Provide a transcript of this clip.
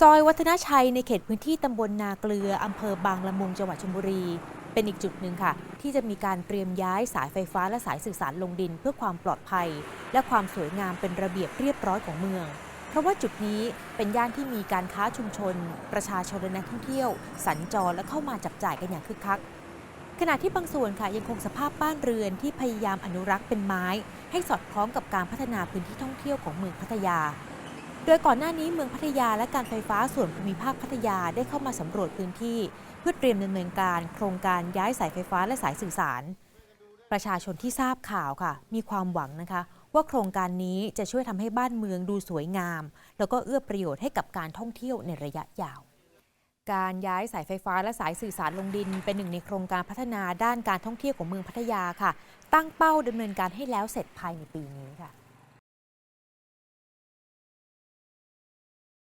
ซอยวัฒนชัยในเขตพื้นที่ตำบลนาเกลืออำเภอบางละมุงจังหวัดชลบุรี เป็นอีกจุดหนึ่งค่ะ ที่จะมีการเตรียมย้ายสายไฟฟ้าและสายสื่อสารลงดิน เพื่อความปลอดภัย และความสวยงามเป็นระเบียบเรียบร้อยของเมือง เพราะว่าจุดนี้เป็นย่านที่มีการค้าชุมชน ประชาชนและนักท่องเที่ยว สัญจรและเข้ามาจับจ่ายกันอย่างคึกคัก ขณะที่บางส่วนค่ะยังคงสภาพบ้านเรือนที่พยายามอนุรักษ์เป็นไม้ ให้สอดคล้องกับการพัฒนาพื้นที่ท่องเที่ยวของเมืองพัทยา โดยก่อนหน้านี้เมืองพัทยาและการไฟฟ้าส่วนภูมิภาคพัทยาได้เข้ามาสำรวจพื้นที่ เพื่อเตรียมดำเนินการ โครงการย้ายสายไฟฟ้าและสายสื่อสาร ประชาชนที่ทราบข่าวค่ะ มีความหวังนะคะ ว่าโครงการนี้จะช่วยทำให้บ้านเมืองดูสวยงาม แล้วก็เอื้อประโยชน์ให้กับการท่องเที่ยวในระยะยาวการย้ายสายไฟฟ้าและสายสื่อสารลงดิน เป็นหนึ่งในโครงการพัฒนาด้านการท่องเที่ยวของเมืองพัทยาค่ะ ตั้งเป้าดำเนินการให้แล้วเสร็จภายในปีนี้ค่ะ